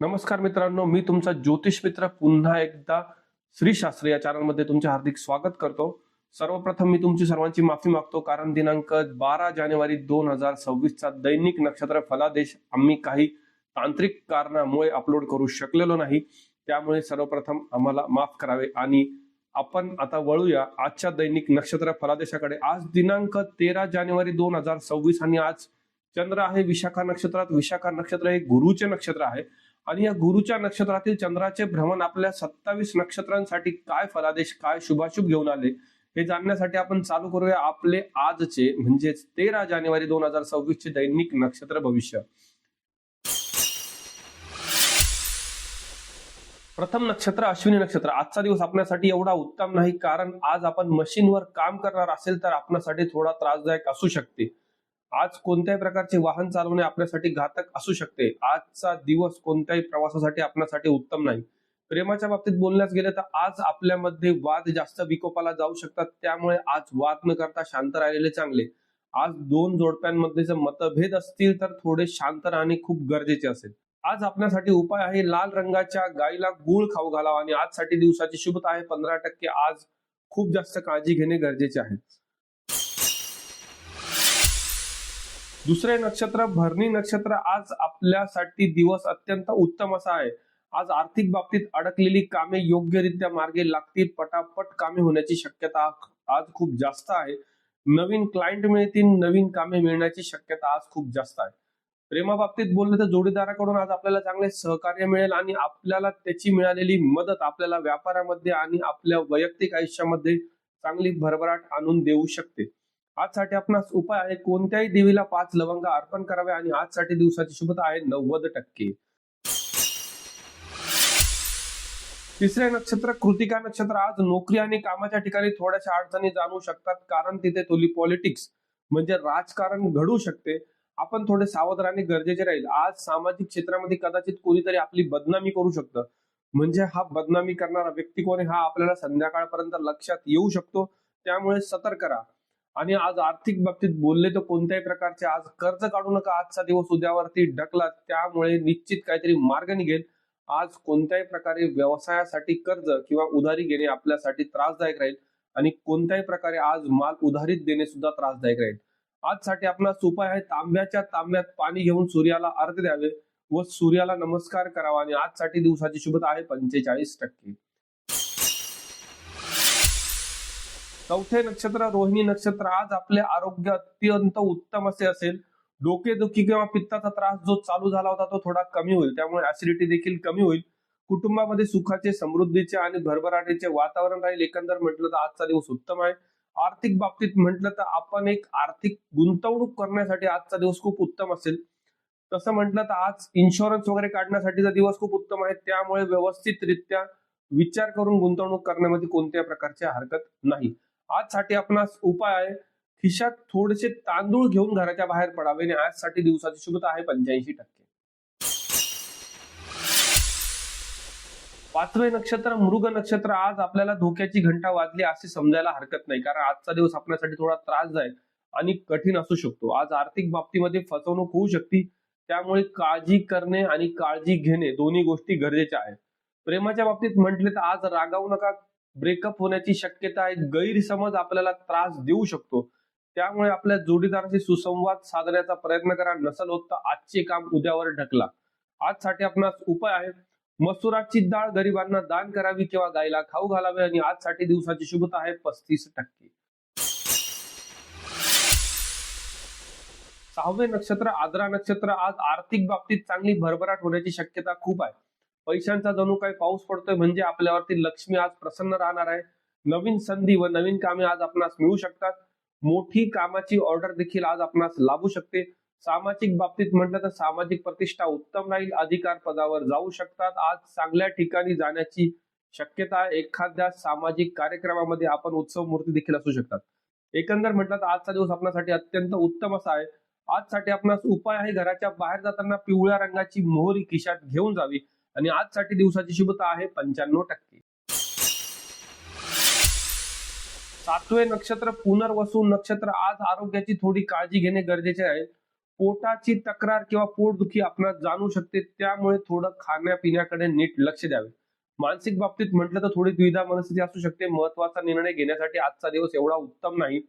नमस्कार मित्रांनो मी तुमचा ज्योतिष मित्र पुन्हा एकदा श्री शास्त्र या चॅनलमध्ये तुमचे हार्दिक स्वागत करतो. सर्वप्रथम मी तुमची सर्वांची माफी मागतो कारण दिनांक बारा जानेवारी दोन हजार सव्वीसचा दैनिक नक्षत्र फलादेश आम्ही काही तांत्रिक कारणामुळे अपलोड करू शकलेलो नाही. त्यामुळे सर्वप्रथम आम्हाला माफ करावे आणि आपण आता वळूया आजच्या दैनिक नक्षत्र फलादेशाकडे. आज दिनांक तेरा जानेवारी दोन हजार सव्वीस आणि आज चंद्र आहे विशाखा नक्षत्रात. विशाखा नक्षत्र हे गुरुचे नक्षत्र आहे. आणि या गुरुच्या नक्षत्रातील चंद्राचे भ्रमण आपल्या सत्तावीस नक्षत्रांसाठी काय फलादेश काय शुभाशुभ घेऊन आले हे जाणण्यासाठी आपण चालू करूया आपले आजचे म्हणजेच तेरा जानेवारी दोन हजार सव्वीस चे दैनिक नक्षत्र भविष्य. प्रथम नक्षत्र अश्विनी नक्षत्र. आजचा दिवस आपल्यासाठी एवढा उत्तम नाही कारण आज आपण मशीनवर काम करणार असेल तर आपल्यासाठी थोडा त्रासदायक असू शकते. आज कोणत्याही प्रकारचे वाहन चालवणे आपल्यासाठी घातक असू शकते. आजचा दिवस कोणत्याही प्रवासासाठी आपल्यासाठी उत्तम नाही. प्रेमाच्या बाबतीत बोलण्यास गेले तर आज आपल्यामध्ये वाद जास्त विकोपाला जाऊ शकतात. त्यामुळे आज वाद न करता शांत राहिलेले चांगले. आज दोन जोडप्यांमध्ये जर मतभेद असतील तर थोडे शांत राहणे खूप गरजेचे असेल. आज आपल्यासाठी उपाय आहे लाल रंगाच्या गायीला गुळ खाऊ घालावा आणि आजसाठी दिवसाची शुभता आहे. पंधरा टक्के आज खूप जास्त काळजी घेणे गरजेचे आहे. दुसरे नक्षत्र भरणी नक्षत्र आज आपल्यासाठी दिवस अत्यंत उत्तम असा आहे. आज आर्थिक बाबतीत अडकलेली कामे योग्यरित्या मार्गे लागतील. पटापट कामे होण्याची शक्यता आज खूप जास्त आहे. नवीन क्लायंट मिळतील नवीन कामे मिळण्याची शक्यता आज खूप जास्त आहे. प्रेमाबाबतीत बोलले तर जोडीदाराकडून आज आपल्याला चांगले सहकार्य मिळेल आणि आपल्याला त्याची मिळालेली मदत आपल्याला व्यापारामध्ये आणि आपल्या वैयक्तिक आयुष्यामध्ये चांगली भरभराट आणून देऊ शकते. आजसाठी आपणास उपाय आहे कोणत्याही देवीला पाच लवंग अर्पण करावे आणि आजसाठी दिवसाची शुभता आहे नव्वद टक्के. तिसरे नक्षत्र कृतिका नक्षत्र. आज नोकरी आणि कामाच्या ठिकाणी थोड्याशा अडचणी जाणवू शकतात कारण तिथे थोडी पॉलिटिक्स म्हणजे राजकारण घडू शकते. आपण थोडे सावध राहणे गरजेचे राहील. आज सामाजिक क्षेत्रामध्ये कदाचित कोणीतरी आपली बदनामी करू शकतं. म्हणजे हा बदनामी करणारा व्यक्ती कोण हा आपल्याला संध्याकाळपर्यंत लक्षात येऊ शकतो. त्यामुळे सतर्क राहा. आणि आज आर्थिक बाबतीत बोलले तर कोणत्याही प्रकारचे आज कर्ज काढू नका. आजचा दिवस उद्यावरती ढकला. त्यामुळे निश्चित काहीतरी मार्ग निघेल. आज कोणत्याही प्रकारे व्यवसायासाठी कर्ज किंवा उधारी घेणे आपल्यासाठी त्रासदायक राहील. आणि कोणत्याही प्रकारे आज माल उधारीत देणे सुद्धा त्रासदायक राहील. आजसाठी आपला उपाय आहे तांब्याच्या तांब्यात पाणी घेऊन सूर्याला अर्ध द्यावे व सूर्याला नमस्कार करावा आणि आजसाठी दिवसाची शुभता आहे पंचेचाळीस टक्के. चौथे नक्षत्र रोहिणी नक्षत्र. आज आपले आरोग्य अत्यंत उत्तम असे असेल. डोकेदुखी किंवा पित्ताचा त्रास जो चालू झाला होता तो थोडा कमी होईल. त्यामुळे ऍसिडिटी देखील कमी होईल. कुटुंबामध्ये सुखाचे समृद्धीचे आणि भरभराटीचे वातावरण राहील. एकंदर म्हटलं तर आजचा दिवस उत्तम आहे. आर्थिक बाबतीत म्हटलं तर आपण एक आर्थिक गुंतवणूक करण्यासाठी आजचा दिवस खूप उत्तम असेल. तसं म्हटलं तर आज इन्शुरन्स वगैरे काढण्यासाठीचा दिवस खूप उत्तम आहे. त्यामुळे व्यवस्थितरित्या विचार करून गुंतवणूक करण्यामध्ये कोणत्या प्रकारची हरकत नाही. आजसाठी आपणास उपाय आहे. खिशात थोडेसे तांदूळ घेऊन घराच्या बाहेर पडावे आणि आजसाठी दिवसाची शुभता आहे पंच्याऐंशी टक्के. पाचवे नक्षत्र मृग नक्षत्र आज आपल्याला धोक्याची घंटा वाजली असे समजायला हरकत नाही. कारण आजचा दिवस आपल्यासाठी थोडा त्रासदायक आणि कठीण असू शकतो. आज आर्थिक बाबतीमध्ये फसवणूक होऊ शकते. त्यामुळे काळजी करणे आणि काळजी घेणे दोन्ही गोष्टी गरजेच्या आहेत. प्रेमाच्या बाबतीत म्हटले तर आज रागावू नका. ब्रेकअप होण्याची शक्यता आहे. गैरसमज आपल्याला त्रास देऊ शकतो. त्यामुळे आपल्या जोडीदाराशी सुसंवाद साधण्याचा प्रयत्न करा. नसल होत तर आजचे काम उद्यावर ढकला. आजसाठी आपणास उपाय आहे मसुराची डाळ गरिबांना दान करावी किंवा गायला खाऊ घालावे आणि आजसाठी दिवसाची शुभता आहे पस्तीस टक्के. सहावे नक्षत्र आद्रा नक्षत्र आज आर्थिक बाबतीत चांगली भरभराट होण्याची शक्यता खूप आहे. पैशांचा जणू काही पाऊस पडतोय म्हणजे आपल्यावरती लक्ष्मी आज प्रसन्न राहणार आहे. नवीन संधी व नवीन कामे आज आपणास मिळू शकतात. मोठी कामाची ऑर्डर देखील आज आपणास लाभू शकते. सामाजिक बाबतीत म्हटलं तर सामाजिक प्रतिष्ठा उत्तम राहील. अधिकार पदावर जाऊ शकतात. आज चांगल्या ठिकाणी जाण्याची शक्यता एखाद्या सामाजिक कार्यक्रमामध्ये आपण उत्सव मूर्ती देखील असू शकतात. एकंदर म्हटलं तर आजचा दिवस आपल्यासाठी अत्यंत उत्तम असा आहे. आजसाठी आपणास उपाय आहे घराच्या बाहेर जाताना पिवळ्या रंगाची मोहरी खिशात घेऊन जावी आणि आजसाठी दिवसाची शुभता आहे पंच्याण्णव टक्के. सातवे नक्षत्र पुनर्वसू नक्षत्र आज आरोग्याची थोडी काळजी घेणे गरजेचे आहे. पोटाची तक्रार किंवा पोटदुखी आपणास जाणू शकते त्यामुळे थोडं खाण्यापिण्याकडे नीट लक्ष द्यावे. मानसिक बाबतीत म्हटलं तर थोडी द्विधा मनस्थिती असू शकते. महत्त्वाचा निर्णय घेण्यासाठी आजचा दिवस एवढा उत्तम नाही.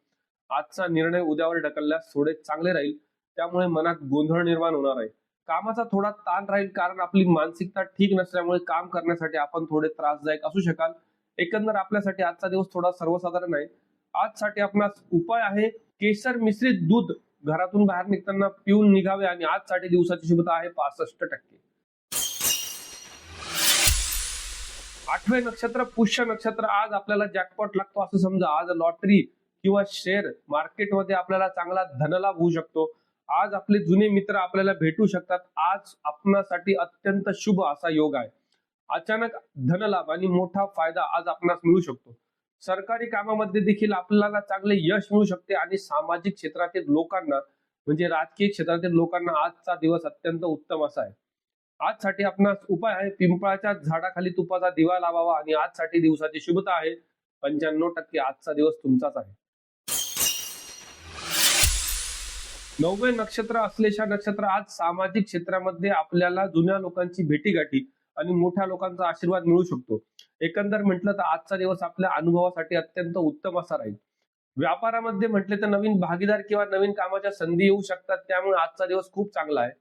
आजचा निर्णय उद्यावर ढकलल्यास थोडे चांगले राहील. त्यामुळे मनात गोंधळ निर्माण होणार आहे. कामाचा थोडा ताण राहील कारण आपली मानसिकता ठीक नसल्यामुळे काम करण्यासाठी आपण थोडे त्रासदायक असू शकाल. एकंदर आपल्यासाठी आजचा दिवस थोडा सर्वसाधारण आहे. आजसाठी आपणास उपाय आहे केसर मिश्रित दूध घरातून बाहेर निघताना पिऊन निघावे आणि आजसाठी दिवसाची शुभता आहे पासष्ट टक्के. आठवे नक्षत्र पुष्य नक्षत्र आज आपल्याला जॅकपॉट लागतो असं समजा. आज लॉटरी किंवा शेअर मार्केटमध्ये आपल्याला चांगला धनलाभ होऊ शकतो. आज आपले जुने मित्र आपल्याला भेटू शकतात. आज आपणासाठी अत्यंत शुभ असा योग आहे. अचानक धनलाभ आणि मोठा फायदा आज आपणास मिळू शकतो. सरकारी कामामध्ये देखील आपल्याला चांगले यश मिळू शकते आणि सामाजिक क्षेत्रातील लोकांना म्हणजे राजकीय क्षेत्रातील लोकांना आजचा दिवस अत्यंत उत्तम असा आहे. आजसाठी आपणास उपाय आहे पिंपळाच्या झाडाखाली तुपाचा दिवा लावावा आणि आजसाठी दिवसाची शुभता आहे. पंच्याण्णव टक्के आजचा दिवस तुमचाच आहे. नववे नक्षत्र असलेशा नक्षत्र आज सामाजिक क्षेत्रामध्ये आपल्याला जुन्या लोकांची भेटीगाठी आणि मोठ्या लोकांचा आशीर्वाद मिळू शकतो. एकंदर म्हटलं तर आजचा दिवस आपल्या अनुभवासाठी अत्यंत उत्तम असा राहील. व्यापारामध्ये म्हटले तर नवीन भागीदार किंवा नवीन कामाच्या संधी येऊ शकतात त्यामुळे आजचा दिवस खूप चांगला आहे.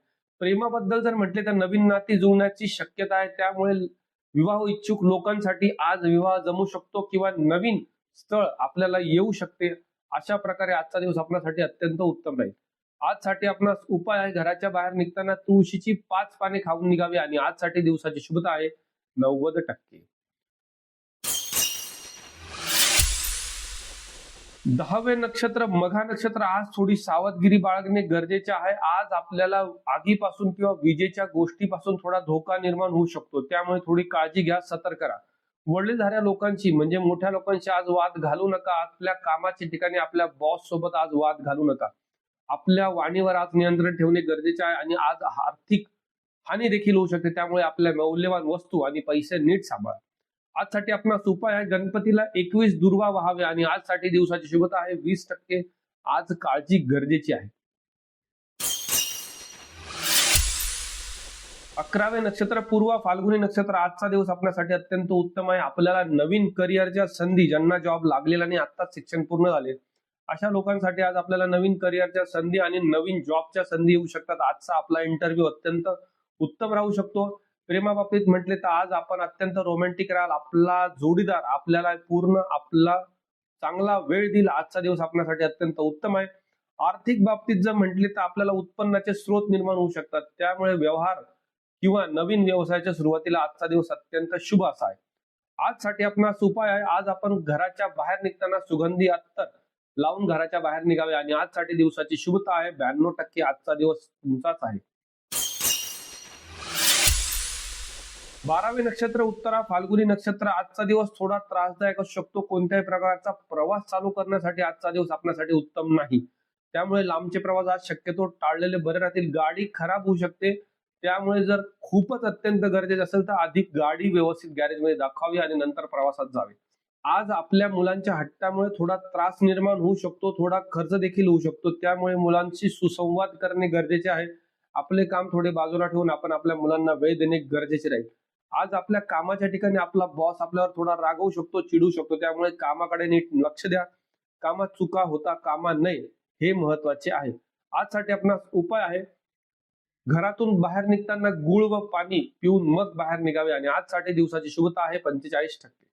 प्रेमाबद्दल जर म्हटले तर नवीन नाती जुळण्याची शक्यता आहे त्यामुळे विवाह इच्छुक लोकांसाठी आज विवाह जमू शकतो किंवा नवीन स्थळ आपल्याला येऊ शकते अशा प्रकारे आजचा दिवस आपल्यासाठी अत्यंत उत्तम राहील. आजसाठी आपणास उपाय आहे घराच्या बाहेर निघताना तुळशीची पाच पाने खाऊन निघावी आणि आजसाठी दिवसाची शुभता आहे नव्वद टक्के. दहावे नक्षत्र मघा नक्षत्र आज थोडी सावधगिरी बाळगणे गरजेचे आहे. आज आपल्याला आगीपासून किंवा विजेच्या गोष्टीपासून थोडा धोका निर्माण होऊ शकतो. त्यामुळे थोडी काळजी घ्या सतर्क करा वडीलधाऱ्या लोकांची म्हणजे मोठ्या लोकांशी आज वाद घालू नका. आपल्या कामाच्या ठिकाणी आपल्या बॉस सोबत आज वाद घालू नका. आपल्या वाणीवर आज नियंत्रण ठेवणे गरजेचे आहे आणि आज आर्थिक हानी देखील होऊ शकते. त्यामुळे आपल्या मौल्यवान वस्तू आणि पैसे नीट सांभाळा. आजसाठी आपणास उपाय आहे गणपतीला एकवीस दुर्वा व्हावे आणि आजसाठी दिवसाची शुभता आहे वीस टक्के. आज काळजी गरजेची आहे. अकरावे नक्षत्र पूर्व फाल्गुनी नक्षत्र आजचा दिवस आपल्यासाठी अत्यंत उत्तम आहे. आपल्याला नवीन करिअरच्या संधी ज्यांना जॉब लागलेला आणि आत्ताच शिक्षण पूर्ण झाले. अशा लोकांसाठी आज आपल्याला नवीन करिअरच्या संधी आणि नवीन जॉबच्या संधी येऊ शकतात. आजचा आपला इंटरव्ह्यू अत्यंत उत्तम राहू शकतो. प्रेमाबाबतीत म्हटले तर आज आपण अत्यंत रोमॅन्टिक राहाल. आपला जोडीदार आपल्याला पूर्ण आपला चांगला वेळ देईल. आजचा दिवस आपल्यासाठी अत्यंत उत्तम आहे. आर्थिक बाबतीत जर म्हटले तर आपल्याला उत्पन्नाचे स्रोत निर्माण होऊ शकतात. त्यामुळे व्यवहार किंवा नवीन व्यवसायाच्या सुरुवातीला आजचा दिवस अत्यंत शुभ असा आहे. आजसाठी आपणास उपाय आहे. आज आपण घराच्या बाहेर निघताना सुगंधी अत्तर लावून घराच्या बाहेर निघावे आणि आजसाठी दिवसाची शुभता आहे. ब्याण्णव टक्के आजचा दिवस तुमचाच आहे. बारावे नक्षत्र उत्तरा फाल्गुनी नक्षत्र आजचा दिवस थोडा त्रासदायक असू शकतो. कोणत्याही प्रकारचा प्रवास चालू करण्यासाठी आजचा दिवस आपल्यासाठी उत्तम नाही. त्यामुळे लांबचे प्रवास आज शक्यतो टाळलेले बरे राहतील. गाडी खराब होऊ शकते. त्यामुळे जर खूपच अत्यंत गरजेचे असेल तर अधिक गाडी व्यवस्थित गॅरेजमध्ये दाखवावी आणि नंतर प्रवासात जावे. आज आपल्या मुलांच्या हट्टामुळे थोडा त्रास निर्माण होऊ शकतो. थोडा खर्च देखील होऊ शकतो. त्यामुळे मुलांशी सुसंवाद करणे गरजेचे आहे. आपले काम थोडे बाजूला ठेवून आपण आपल्या मुलांना वेळ देणे गरजेचे राहील. आज आपल्या कामाच्या ठिकाणी आपला बॉस आपल्यावर थोडा रागवू शकतो चिडू शकतो. त्यामुळे कामाकडे नीट लक्ष द्या. कामात चुका होता कामा नये हे महत्त्वाचे आहे. आजसाठी आपणास उपाय आहे घरातून बाहेर निघताना गुळ व पाणी पिऊन मग बाहेर निघावे आणि आजसाठी दिवसाची शुभता आहे पंचेचाळीस टक्के.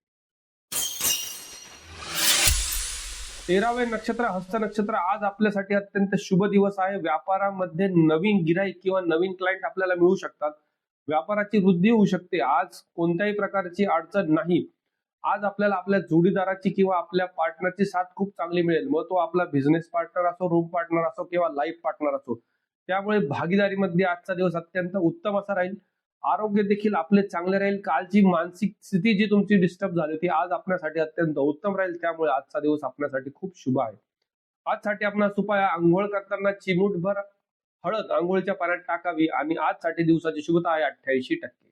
तेरावे नक्षत्र हस्त नक्षत्र आज आपल्यासाठी अत्यंत शुभ दिवस आहे. व्यापारामध्ये नवीन गिराईक किंवा नवीन क्लायंट आपल्याला मिळू शकतात. व्यापाराची वृद्धी होऊ शकते. आज कोणत्याही प्रकारची अडचण नाही. आज आपल्याला आपल्या जोडीदाराची किंवा आपल्या पार्टनरची साथ खूप चांगली मिळेल. मग तो आपला बिझनेस पार्टनर असो रूम पार्टनर असो किंवा लाईफ पार्टनर असो. त्यामुळे भागीदारीमध्ये आजचा दिवस अत्यंत उत्तम असा राहील. आरोग्य देखील आपले चांगले राहील. कालची मानसिक स्थिती जी तुमची डिस्टर्ब झाली ती आज आपल्यासाठी अत्यंत उत्तम राहील. त्यामुळे आजचा दिवस आपल्यासाठी खूप शुभ आहे. आजसाठी आपणास उपाय आंघोळ करताना चिमूटभर हळद आंघोळीच्या पाण्यात टाकावी आणि आजसाठी दिवसाची शुभता आहे अठ्ठ्याऐंशी टक्के.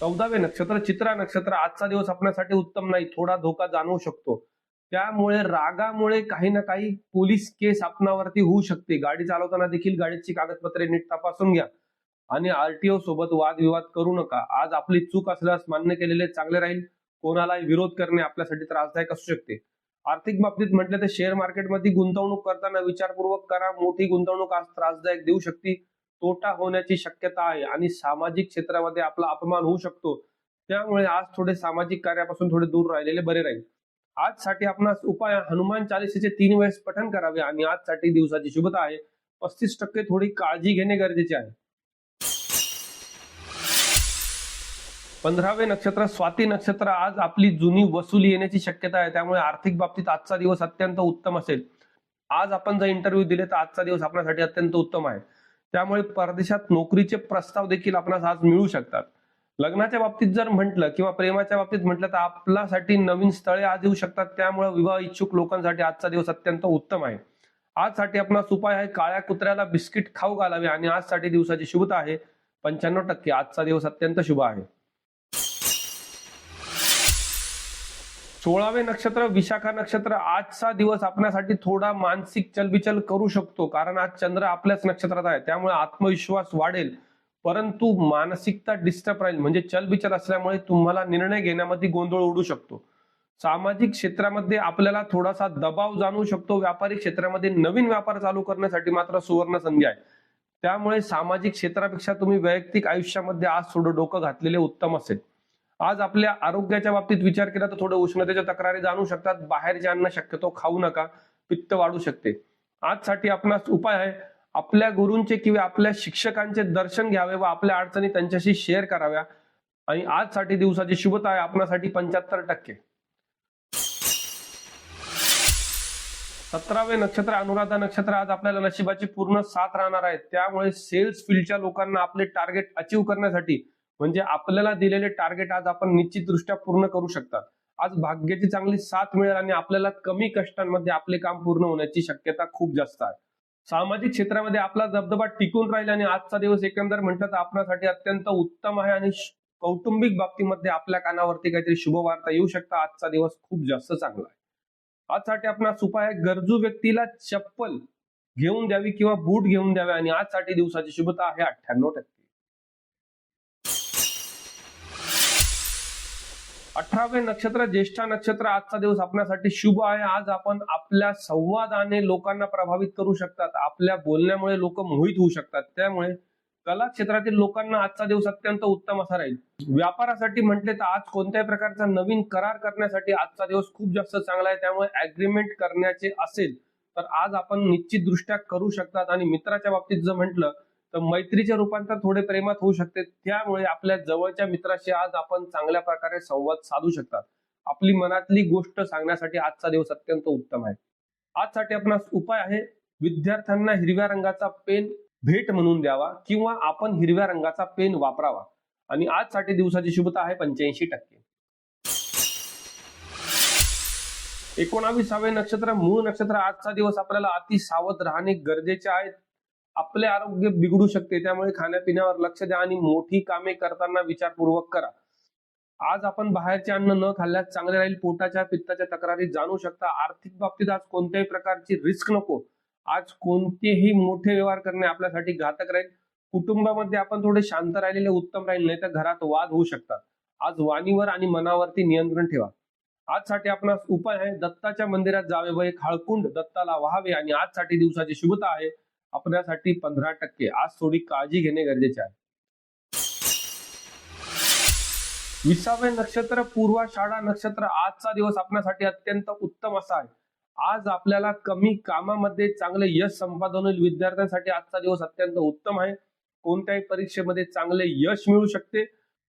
चौदावे नक्षत्र चित्रा नक्षत्र आजचा दिवस आपल्यासाठी उत्तम नाही थोडा धोका जाणवू शकतो. त्यामुळे रागामुळे काही ना काही पोलीस केस आपणावरती होऊ शकते. गाडी चालवताना देखील गाडीची कागदपत्रे नीट तपासून घ्या. आणि आरटीओ सोबत वादविवाद करू नका. आज आपली चूक असल्यास मान्य केलेले चांगले राहील. कोणालाही विरोध करणे आपल्यासाठी त्रासदायक असू शकते. आर्थिक बाबतीत म्हटलं तर शेअर मार्केटमध्ये गुंतवणूक करताना विचारपूर्वक करा. मोठी गुंतवणूक आज त्रासदायक देऊ शकते. तोटा होण्याची शक्यता आहे आणि सामाजिक क्षेत्रामध्ये आपला अपमान होऊ शकतो. त्यामुळे आज थोडे सामाजिक कार्यापासून थोडे दूर राहिलेले बरे राहील. आजसाठी आपणास उपाय हनुमान चालिसेचे तीन वेळेस पठण करावे आणि आजसाठी दिवसाची शुभता आहे. पस्तीस टक्के थोडी काळजी घेणे गरजेचे आहे. पंधरावे नक्षत्र स्वाती नक्षत्र आज आपली जुनी वसुली येण्याची शक्यता आहे. त्यामुळे आर्थिक बाबतीत आजचा दिवस अत्यंत उत्तम असेल. आज आपण जर इंटरव्ह्यू दिले तर आजचा दिवस आपल्यासाठी अत्यंत उत्तम आहे. त्यामुळे परदेशात नोकरीचे प्रस्ताव देखील आपणास आज मिळू शकतात. लग्नाच्या बाबतीत जर म्हटलं किंवा प्रेमाच्या बाबतीत म्हटलं तर आपल्यासाठी नवीन स्थळे आज येऊ शकतात. त्यामुळे विवाह इच्छुक लोकांसाठी आजचा दिवस अत्यंत उत्तम आहे. आजसाठी आपणास उपाय आहे काळ्या कुत्र्याला बिस्किट खाऊ घालावे. आणि आजसाठी दिवसाची शुभता आहे. पंच्याण्णव टक्के आजचा दिवस अत्यंत शुभ आहे. सोळावे नक्षत्र विशाखा नक्षत्र आजचा दिवस आपल्यासाठी थोडा मानसिक चलबिचल करू शकतो. कारण आज चंद्र आपल्याच नक्षत्रात आहे. त्यामुळे आत्मविश्वास वाढेल. परंतु मानसिकता डिस्टर्ब राहील. म्हणजे चलबिचल असल्यामुळे तुम्हाला निर्णय घेण्यामध्ये गोंधळ उडू शकतो. सामाजिक क्षेत्रामध्ये आपल्याला थोडासा दबाव जाणवू शकतो. व्यापारी क्षेत्रामध्ये नवीन व्यापार चालू करण्यासाठी मात्र सुवर्ण संधी आहे. त्यामुळे सामाजिक क्षेत्रापेक्षा तुम्ही वैयक्तिक आयुष्यामध्ये आज थोडं डोकं घातलेले उत्तम असेल. आज आपल्या आरोग्याच्या बाबतीत विचार केला तर थोडं उष्णतेच्या तक्रारी जाणू शकतात. बाहेरचे अन्न शक्यतो खाऊ नका पित्त वाढू शकते. आजसाठी आपणास उपाय आहे आपल्या गुरूंचे किंवा आपल्या शिक्षकांचे दर्शन घ्यावे व आपल्या अडचणी त्यांच्याशी शेअर कराव्या. आणि आजसाठी दिवसाची शुभता आहे आपणासाठी पंच्याहत्तर टक्के. सतरावे नक्षत्र अनुराधा नक्षत्र आज आपल्याला नशिबाची पूर्ण साथ राहणार आहे. त्यामुळे सेल्स फील्डच्या लोकांना आपले टार्गेट अचीव करण्यासाठी म्हणजे आपल्याला दिलेले टार्गेट आज आपण निश्चितदृष्ट्या पूर्ण करू शकतात. आज भाग्याची चांगली साथ मिळेल आणि आपल्याला कमी कष्टांमध्ये आपले काम पूर्ण होण्याची शक्यता खूप जास्त आहे. सामाजिक क्षेत्रामध्ये आपला दबदबा टिकून राहील आणि आजचा दिवस एकंदर म्हणतात आपणासाठी अत्यंत उत्तम आहे आणि कौटुंबिक बाबतीमध्ये आपल्या कानावरती काहीतरी शुभ वार्ता येऊ शकता. आजचा दिवस खूप जास्त चांगला आहे. आजसाठी आपणास उपाय आहे गरजू व्यक्तीला चप्पल घेऊन द्यावी किंवा बूट घेऊन द्यावे आणि आजसाठी दिवसाची शुभता आहे अठ्ठ्याण्णव टक्के. अठरावे नक्षत्र ज्येष्ठा नक्षत्र आजचा दिवस आपल्यासाठी शुभ आहे. आज आपण आपल्या संवादाने लोकांना प्रभावित करू शकतात. आपल्या बोलण्यामुळे लोक मोहित होऊ शकतात. त्यामुळे कला क्षेत्रातील लोकांना आजचा दिवस अत्यंत उत्तम असा राहील. व्यापारासाठी म्हटले तर आज कोणत्याही प्रकारचा नवीन करार करण्यासाठी आजचा दिवस खूप जास्त चांगला आहे. त्यामुळे अग्रीमेंट करण्याचे असेल तर आज आपण निश्चित दृष्ट्या करू शकतात. आणि मित्राच्या बाबतीत जर म्हटलं तर मैत्रीचे रूपांतर थोडे प्रेमात होऊ शकते. त्यामुळे आपल्या जवळच्या मित्राशी आज आपण चांगल्या प्रकारे संवाद साधू शकतात. आपली मनातली गोष्ट सांगण्यासाठी आजचा दिवस अत्यंत उत्तम आहे. आजसाठी आपणास उपाय आहे विद्यार्थ्यांना हिरव्या रंगाचा पेन भेट म्हणून द्यावा किंवा आपण हिरव्या रंगाचा पेन वापरावा. आणि आजसाठी दिवसाची शुभता आहे पंच्याऐंशी टक्के. एकोणावीसावे नक्षत्र मूळ नक्षत्र आजचा दिवस आपल्याला अति सावध राहणे गरजेचे आहे. आपले आरोग्य बिघडू शकते. त्यामुळे खाण्यापिण्यावर लक्ष द्या आणि मोठी कामे करताना विचारपूर्वक करा. आज आपण बाहेरचे अन्न न खाल्ल्यास चांगले राहील. पोटाच्या पित्ताच्या तक्रारी जाणू शकता. आर्थिक बाबतीत आज कोणत्याही प्रकारची रिस्क नको. आज कोणतेही मोठे व्यवहार करणे आपल्यासाठी घातक राहील. कुटुंबामध्ये आपण थोडे शांत राहिलेले उत्तम राहील नाही तर घरात वाद होऊ शकतात. आज वाणीवर आणि मनावरती नियंत्रण ठेवा. आजसाठी आपणास उपाय आहे दत्ताच्या मंदिरात जावे व एक हळकुंड दत्ताला व्हावे आणि आजसाठी दिवसाची शुभता आहे. आपल्यासाठी पंधरा टक्के. आज थोडी काळजी घेणे गरजेचे आहे. विसावे नक्षत्र पूर्वाषाढा नक्षत्र आजचा दिवस आपल्यासाठी अत्यंत उत्तम असा आहे. आज आपल्याला कमी कामामध्ये चांगले यश संपादन होईल. विद्यार्थ्यांसाठी आजचा दिवस अत्यंत उत्तम आहे. कोणत्याही परीक्षेमध्ये चांगले यश मिळू शकते.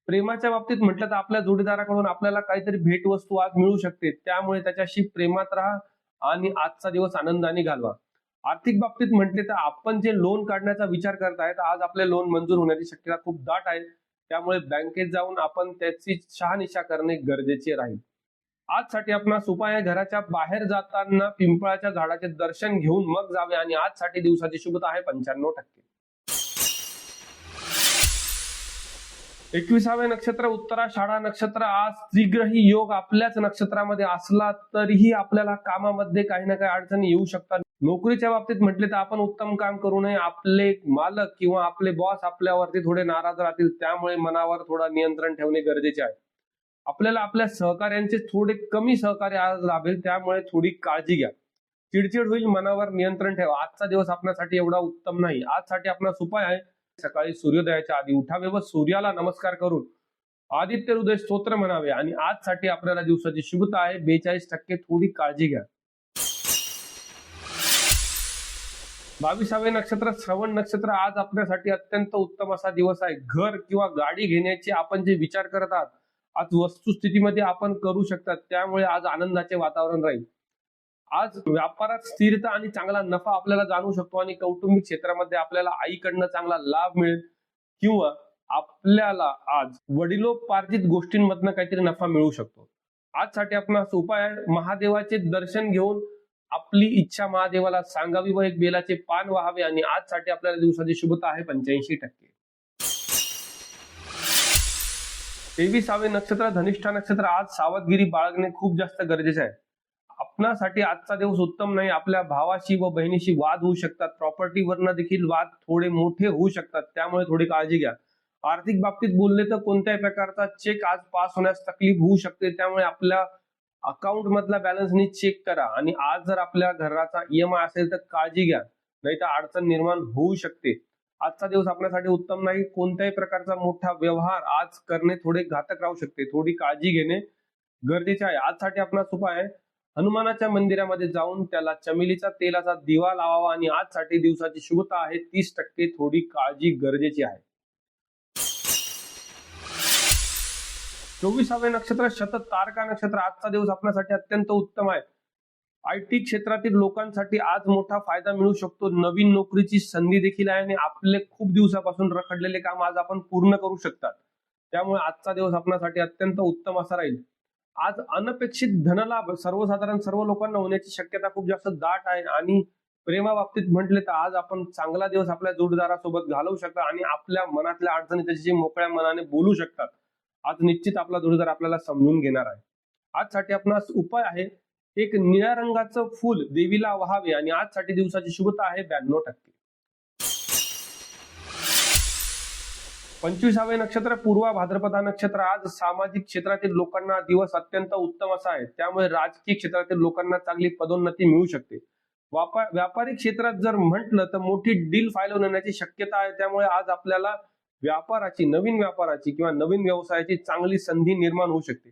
प्रेमाच्या बाबतीत म्हटलं तर आपल्या जोडीदाराकडून आपल्याला काहीतरी भेटवस्तू आज मिळू शकते. त्यामुळे त्याच्याशी प्रेमात राहा आणि आजचा दिवस आनंदाने घालवा. आर्थिक बाबतीत म्हटले तर आपण जे लोन काढण्याचा विचार करतायत आज आपले लोन मंजूर होण्याची शक्यता खूप दाट आहे. त्यामुळे बँकेत जाऊन आपण त्याची शहानिशा करणे गरजेचे राहील. आजसाठी आपणास उपाय आहे घराच्या बाहेर जाताना पिंपळाच्या झाडाचे दर्शन घेऊन मग जावे आणि आजसाठी दिवसाची शुभता आहे पंच्याण्णव टक्के. एकविसावे नक्षत्र उत्तराषाढा नक्षत्र आज त्रिग्रही योग आपल्याच नक्षत्रामध्ये असला तरीही आपल्याला कामामध्ये काही ना काही अडचणी येऊ शकतात. नोकरीच्या बाबतीत म्हटले तर आपण उत्तम काम करू नये. आपले मालक किंवा आपले बॉस आपल्यावरती थोडे नाराज राहतील. त्यामुळे मनावर थोडा नियंत्रण ठेवणे गरजेचे आहे. आपल्याला आपल्या सहकार्यांचे थोडे कमी सहकार्य आज लाभेल. त्यामुळे थोडी काळजी घ्या. चिडचिड होईल मनावर नियंत्रण ठेवा. आजचा दिवस आपल्यासाठी एवढा उत्तम नाही. आजसाठी आपला उपाय आहे. सकाळी सूर्योदयाच्या आधी उठावे व सूर्याला नमस्कार करून आदित्य हृदय स्तोत्र म्हणावे. आणि आजसाठी आपल्याला दिवसाची शुभता आहे. बेचाळीस टक्के थोडी काळजी घ्या. बावीसावे नक्षत्र श्रवण नक्षत्र आज आपल्यासाठी अत्यंत उत्तम असा दिवस आहे. घर किंवा गाडी घेण्याचे आपण जे विचार करत आहात आज वस्तुस्थितीमध्ये आपण करू शकतात. त्यामुळे आज आनंदाचे वातावरण राहील. आज व्यापारात स्थिरता आणि चांगला नफा आपल्याला जाणू शकतो आणि कौटुंबिक क्षेत्रामध्ये आपल्याला आईकडनं चांगला लाभ मिळेल किंवा आपल्याला आज वडिलोपार्जित गोष्टींमधनं काहीतरी नफा मिळू शकतो. आजसाठी आपण उपाय आहे महादेवाचे दर्शन घेऊन आपली इच्छा महादेवाला सांगावी व एक बेलाचे पान व्हावे आणि आजसाठी आपल्याला दिवसाची शुभता आहे पंच्याऐंशी टक्के. तेविसावे नक्षत्र धनिष्ठा नक्षत्र आज सावधगिरी बाळगणे खूप जास्त गरजेचे आहे. आपणासाठी आजचा दिवस उत्तम नाही आपल्या भावाशी व बहिणीशी वाद होऊ शकतात. प्रॉपर्टीवरनं देखील वाद थोडे मोठे होऊ शकतात. त्यामुळे थोडी काळजी घ्या. आर्थिक बाबतीत बोलले तर कोणत्याही प्रकारचा चेक आज पास होण्यास तकलीफ होऊ शकते. त्यामुळे आपल्या अकाउंट मधला बॅलन्स नीट चेक करा. आणि आज जर आपल्या घराचा ईएमआय असेल तर काळजी घ्या. नाही तर अडचण निर्माण होऊ शकते. आजचा दिवस आपल्यासाठी उत्तम नाही. कोणत्याही प्रकारचा मोठा व्यवहार आज करणे थोडे घातक राहू शकते. थोडी काळजी घेणे गरजेचे आहे. आजसाठी आपला उपाय आहे. हनुमानाच्या मंदिरामध्ये जाऊन त्याला चमेलीचा तेलाचा दिवा लावावा आणि आजसाठी दिवसाची शुभता आहे. तीस टक्के थोडी काळजी गरजेची आहे. चोवीसावे नक्षत्र शतक तारका नक्षत्र आजचा दिवस आपल्यासाठी अत्यंत उत्तम आहे. आय टी क्षेत्रातील लोकांसाठी आज मोठा फायदा मिळू शकतो. नवीन नोकरीची संधी देखील आहे आणि आपले खूप दिवसापासून रखडलेले काम आज आपण पूर्ण करू शकतात. त्यामुळे आजचा दिवस आपल्यासाठी अत्यंत उत्तम असा राहील. आज अनपेक्षित धनलाभ सर्वसाधारण सर्व लोकांना होण्याची शक्यता खूप जास्त दाट आहे आणि प्रेमाबाबतीत म्हटले तर आज आपण चांगला दिवस आपल्या जोडीदारासोबत घालवू शकता आणि आपल्या मनातल्या अडचणी त्याची मोकळ्या मनाने बोलू शकतात आज निश्चित आपला जोडीदार आपल्याला समजून घेणार आहे. आजसाठी आपणास उपाय आहे एक निळ्या रंगाचं फुल देवीला व्हावे आणि आजसाठी दिवसाची शुभता आहे ब्याण्णव टक्के. पंचवीसावे नक्षत्र पूर्वा भाद्रपदा नक्षत्र. आज सामाजिक क्षेत्रातील लोकांना दिवस अत्यंत उत्तम असा आहे. त्यामुळे राजकीय क्षेत्रातील लोकांना चांगली पदोन्नती मिळू शकते. व्यापार व्यापारी क्षेत्रात जर म्हटलं तर मोठी डील फाईल होण्याची शक्यता आहे. त्यामुळे आज आपल्याला व्यापाराची नवीन व्यापाराची किंवा नवीन व्यवसायाची चांगली संधी निर्माण होऊ शकते.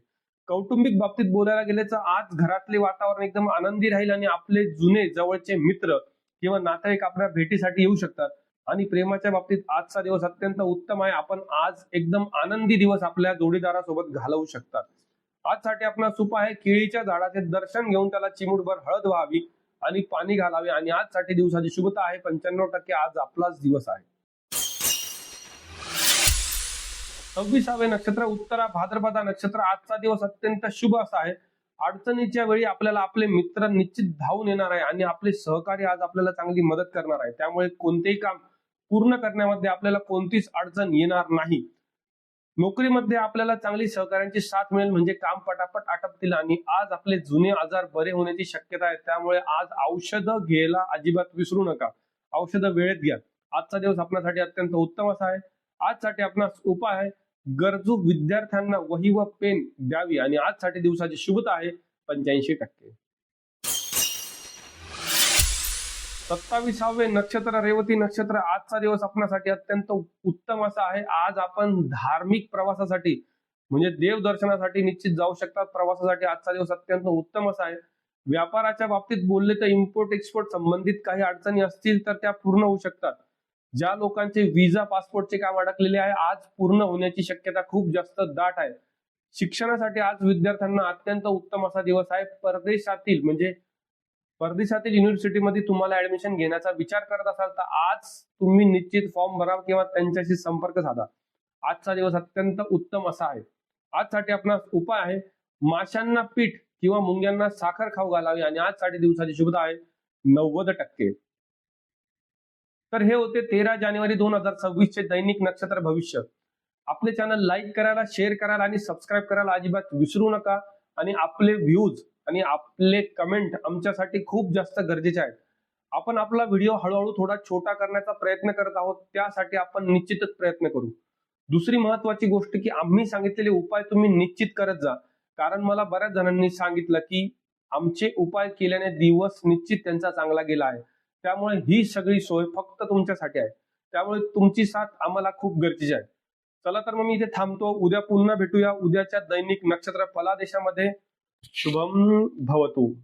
कौटुंबिक बाबतीत बोलायला गेले तर आज घरातले वातावरण एकदम आनंदी राहील आणि आपले जुने जवळचे मित्र किंवा नातेवाईक आपल्या भेटीसाठी येऊ शकतात. आणि प्रेमाच्या बाबतीत आजचा दिवस अत्यंत उत्तम आहे. आपण आज एकदम आनंदी दिवस आपल्या जोडीदारासोबत घालवू शकतात. आजसाठी आपला सुप आहे. केळीच्या झाडाचे दर्शन घेऊन त्याला चिमुटभर हळद व्हावी आणि पाणी घालावे. आणि आजसाठी दिवसाची शुभता आहे. पंच्याण्णव टक्के आज आपलाच दिवस आहे. सव्वीसावे नक्षत्र उत्तरा भाद्रपदा नक्षत्र आजचा दिवस अत्यंत शुभ असा आहे. अडचणीच्या वेळी आपल्याला आपले मित्र निश्चित धावून येणार आहे. आणि आपले सहकारी आज आपल्याला चांगली मदत करणार आहे. त्यामुळे कोणतेही काम पूर्ण करण्यामध्ये आपल्याला कोणतीच अडचण येणार नाही. नोकरीमध्ये आपल्याला चांगली सहकार्यांची साथ मिळेल म्हणजे काम पटापट आटपतील आणि आज आपले जुने आजार बरे होण्याची शक्यता आहे. त्यामुळे आज औषधं घ्यायला अजिबात विसरू नका. औषधं वेळेत घ्या. आजचा दिवस आपल्यासाठी अत्यंत उत्तम असा आहे. आजसाठी आपणास उपाय आहे. गरजू विद्यार्थ्यांना वही व पेन द्यावी आणि आजसाठी दिवसाची शुभता आहे पंच्याऐंशी टक्के. सत्तावीसावे नक्षत्र रेवती नक्षत्र आजचा दिवस आपणासाठी अत्यंत उत्तम असा आहे. आज आपण धार्मिक प्रवासासाठी म्हणजे देव दर्शनासाठी निश्चित जाऊ शकतात. प्रवासासाठी आजचा दिवस अत्यंत उत्तम असा आहे. व्यापाराच्या बाबतीत बोलले तर इम्पोर्ट एक्सपोर्ट संबंधित काही अडचणी असतील तर त्या पूर्ण होऊ शकतात. ज्या लोकांचे विजा पासपोर्टचे काम अडकलेले आहे आज पूर्ण होण्याची शक्यता खूप जास्त दाट आहे. शिक्षणासाठी आज विद्यार्थ्यांना अत्यंत उत्तम असा दिवस आहे. परदेशातील म्हणजे परदेशातील युनिव्हर्सिटीमध्ये तुम्हाला ऍडमिशन घेण्याचा विचार करत असाल तर आज तुम्ही निश्चित फॉर्म भरा किंवा त्यांच्याशी संपर्क साधा. आजचा दिवस अत्यंत उत्तम असा आहे. आजसाठी आपला उपाय आहे. माशांना पीठ किंवा मुंग्यांना साखर खाऊ घालावी आणि आजसाठी दिवसाची शुभता आहे. नव्वद टक्के. तर हे होते तेरा जानेवारी दोन हजार सव्वीस चे दैनिक नक्षत्र भविष्य. आपले चॅनल लाईक करायला शेअर करायला आणि सबस्क्राईब करायला अजिबात विसरू नका. आणि आपले व्ह्यूज आणि आपले कमेंट आमच्यासाठी खूप जास्त गरजेचे आहेत. आपण आपला व्हिडिओ हळूहळू थोडा छोटा करण्याचा प्रयत्न करत आहोत त्यासाठी आपण निश्चितच प्रयत्न करू. दुसरी महत्वाची गोष्ट की आम्ही सांगितलेले उपाय तुम्ही निश्चित करत जा. कारण मला बऱ्याच जणांनी सांगितलं की आमचे उपाय केल्याने दिवस निश्चित त्यांचा चांगला गेला आहे. त्यामुळे ही सगळी सोय फक्त तुमच्यासाठी आहे. त्यामुळे तुमची साथ आम्हाला खूप गरजेची आहे. चला तर मग मी इथे थांबतो. उद्या पुन्हा भेटूया. उद्याच्या दैनिक नक्षत्र फलादेशामध्ये. शुभम भवतु।